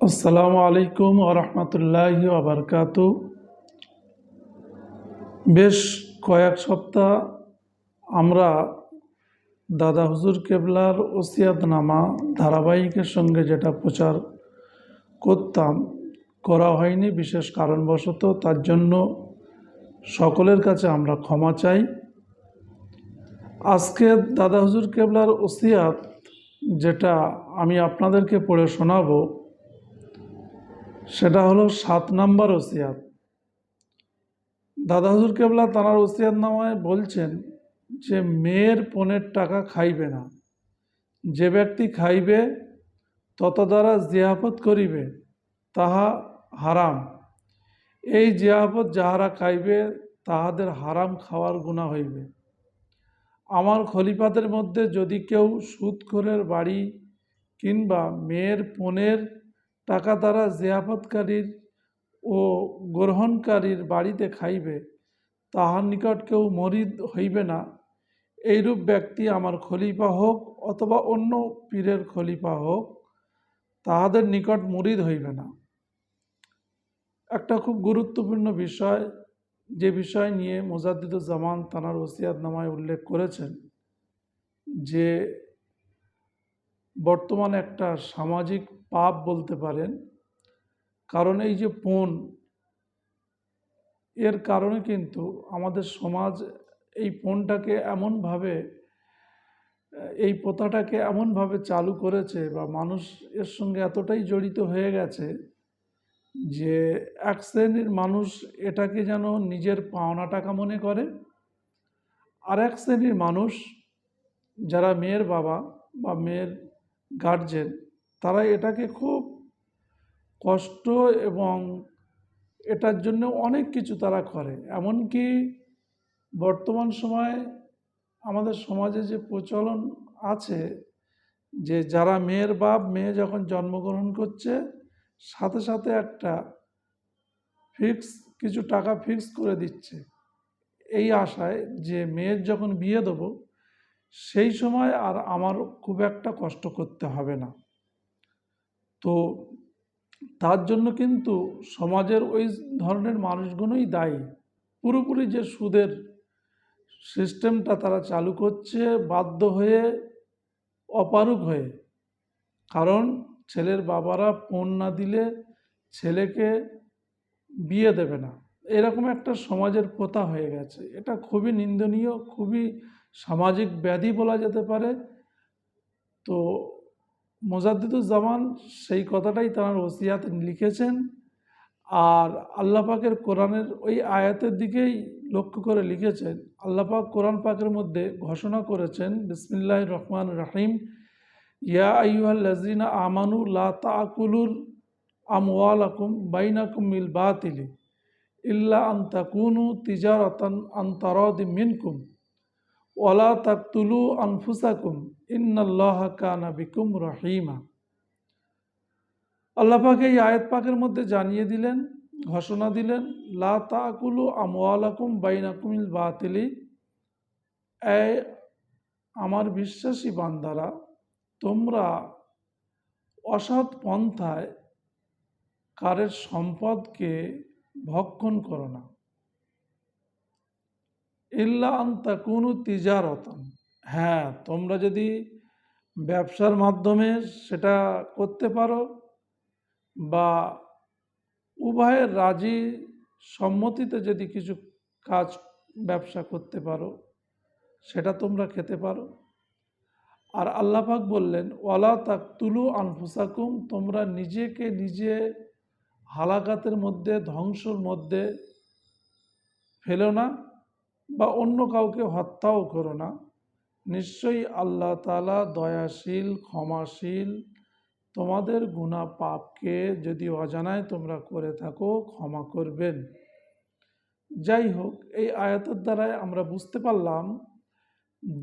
আসসালামু আলাইকুম আরহামতুল্লাহ আবরকাত বেশ কয়েক সপ্তাহ আমরা দাদা হুজুর কেবলার ওসিয়াতনামা ধারাবাহিকের সঙ্গে যেটা প্রচার করতাম, করা হয়নি বিশেষ কারণবশত, তার জন্য সকলের কাছে আমরা ক্ষমা চাই। আজকে দাদা হুজুর কেবলার ওসিয়াত যেটা আমি আপনাদেরকে পড়ে শোনাবো সেটা হলো সাত নাম্বার ওসিয়াত। দাদা হুজুর কেবলা তাঁর ওসিয়াত নামায় বলছেন যে, মেয়ের পনেরো টাকা খাইবে না। যে ব্যক্তি খাইবে তত দ্বারা জিয়াফত করিবে, তাহা হারাম। এই জিয়াফত যাহারা খাইবে, তাহাদের হারাম খাওয়ার গুণা হইবে। আমার খলিফাদের মধ্যে যদি কেউ সুদখোরের বাড়ি কিংবা মেয়ের পনেরো টাকা দ্বারা জিয়াফতকারীর ও গ্রহণকারীর বাড়িতে খাইবে, তাহার নিকট কেউ মরিদ হইবে না। এইরূপ ব্যক্তি আমার খলিফা হোক অথবা অন্য পীরের খলিফা হোক, তাহাদের নিকট মরিদ হইবে না। একটা খুব গুরুত্বপূর্ণ বিষয়, যে বিষয় নিয়ে মোজাদ্দিদুজ্জামান তানার ওসিয়াত নামায় উল্লেখ করেছেন, যে বর্তমানে একটা সামাজিক পাপ বলতে পারেন, কারণ এই যে পণ এর কারণে কিন্তু আমাদের সমাজ এই পণটাকে এমনভাবে, এই প্রথাটাকে এমনভাবে চালু করেছে বা মানুষ এর সঙ্গে এতটাই জড়িত হয়ে গেছে যে এক শ্রেণির মানুষ এটাকে যেন নিজের পাওনা টাকা মনে করে, আর এক শ্রেণির মানুষ যারা মেয়ের বাবা বা মেয়ের গার্জেন তারা এটাকে খুব কষ্ট এবং এটার জন্য অনেক কিছু তারা করে। এমনকি বর্তমান সময়ে আমাদের সমাজে যে প্রচলন আছে, যে যারা মেয়ের বাপ, মেয়ে যখন জন্মগ্রহণ করছে, সাথে সাথে একটা ফিক্স, কিছু টাকা ফিক্স করে দিচ্ছে। এই আশায় যে মেয়ের যখন বিয়ে দেবো, সেই সময় আর আমার খুব একটা কষ্ট করতে হবে না। তো তার জন্য কিন্তু সমাজের ওই ধরনের মানুষগুলোই দায়ী। পুরোপুরি যে সুদের সিস্টেমটা তারা চালু করছে, বাধ্য হয়ে, অপারুক হয়ে। কারণ ছেলের বাবারা ফোন না দিলে ছেলেকে বিয়ে দেবে না। এরকম একটা সমাজের প্রথা হয়ে গেছে। এটা খুবই নিন্দনীয়, খুবই সামাজিক ব্যাধি বলা যেতে পারে। তো মোজাদ্দিদুজ্জামান সেই কথাটাই তাঁর ওসিয়াতে লিখেছেন আর আল্লাহ পাকের কোরআনের ওই আয়াতের দিকেই লক্ষ্য করে লিখেছেন। আল্লাহ পাক কোরআন পাকের মধ্যে ঘোষণা করেছেন বিসমিল্লাহ রহমান রাহিম, ইয়া আইহাল লাজিনা আমানু লা তাকুলুর আমওয়ালাকুম বাইনাকুম মিল বাতিলি ইল্লা আন তাকুনু তিজারাতান আন তারাদি মিনকুম। ওয়ালা তাকতুলু আনফুসাকুম, ইন্নাল্লাহ কানা বিকুম রহিমা। আল্লাহ পাক এই আয়াত পাকের মধ্যে জানিয়ে দিলেন, ঘোষণা দিলেন, লা তাকুলু আমওয়ালাকুম বাইনাকুমিল বাতিলি। এ আমার বিশ্বাসী বান্দারা, তোমরা অসৎ পন্থায় কারের সম্পদকে ভক্ষণ করো না। ইল্লা আন্তা কোনো তিজারতন। হ্যাঁ তোমরা যদি ব্যবসার মাধ্যমে সেটা করতে পারো বা উভয়ের রাজি সম্মতিতে যদি কিছু কাজ, ব্যবসা করতে পারো, সেটা তোমরা খেতে পারো। আর আল্লাপাক বললেন, ওয়ালা তাক তুলু আনফুসাকুম তোমরা নিজেকে নিজে হালাকাতের মধ্যে, ধ্বংসর মধ্যে ফেলো না। বা অন্য কাউকে হত্যাও করো না। নিশ্চয়ই আল্লাহ তালা দয়াশীল, ক্ষমাশীল। তোমাদের গুণা পাপকে যদি অজানায় তোমরা করে থাকো, ক্ষমা করবেন। যাই হোক, এই আয়াতের দ্বারাই আমরা বুঝতে পারলাম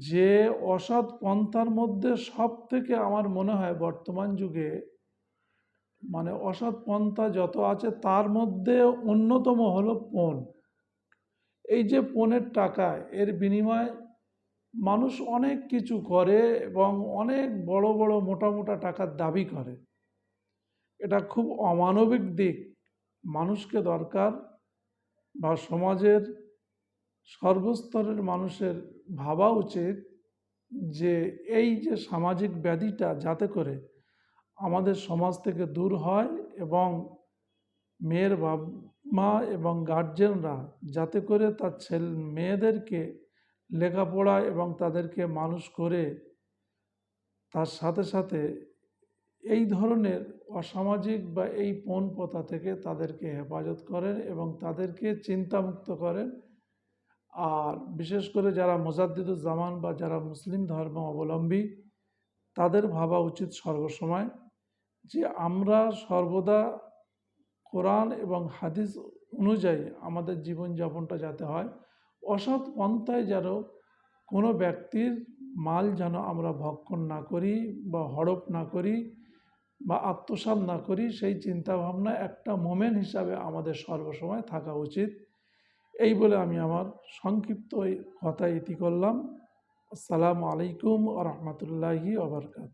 যে অসৎ পন্থার মধ্যে সব থেকে আমার মনে হয় বর্তমান যুগে মানে অসৎ পন্থা যত আছে তার মধ্যে অন্যতম হলো পণ এই যে পণের টাকা এর বিনিময়ে মানুষ অনেক কিছু করে এবং অনেক বড় বড় মোটা মোটা টাকার দাবি করে। এটা খুব অমানবিক দিক। মানুষকে দরকার বা সমাজের সর্বস্তরের মানুষের ভাবা উচিত যে এই যে সামাজিক ব্যাধিটা যাতে করে আমাদের সমাজ থেকে দূর হয় এবং মেয়ের বাপ, মা এবং গার্জেনরা যাতে করে তার ছেলে, মেয়েদেরকে লেখাপড়া এবং তাদেরকে মানুষ করে, তার সাথে সাথে এই ধরনের অসামাজিক বা এই পণ প্রথা থেকে তাদেরকে হেফাজত করেন এবং তাদেরকে চিন্তামুক্ত করেন। আর বিশেষ করে যারা মোজাদ্দিদুজ্জামান বা যারা মুসলিম ধর্ম অবলম্বী, তাদের ভাবা উচিত সর্বসময় যে আমরা সর্বদা কোরআন এবং হাদিস অনুযায়ী আমাদের জীবনযাপনটা যাতে হয়। অসৎ পন্থায় যেন কোনো ব্যক্তির মাল যেন আমরা ভক্ষণ না করি বা হড়প না করি বা আত্মসাৎ না করি, সেই চিন্তাভাবনা একটা মোমেন্ট হিসাবে আমাদের সর্বসময় থাকা উচিত। এই বলে আমি আমার সংক্ষিপ্ত কথা ইতি করলাম। আসসালামু আলাইকুম রহমতুল্লাহি ওবরকাত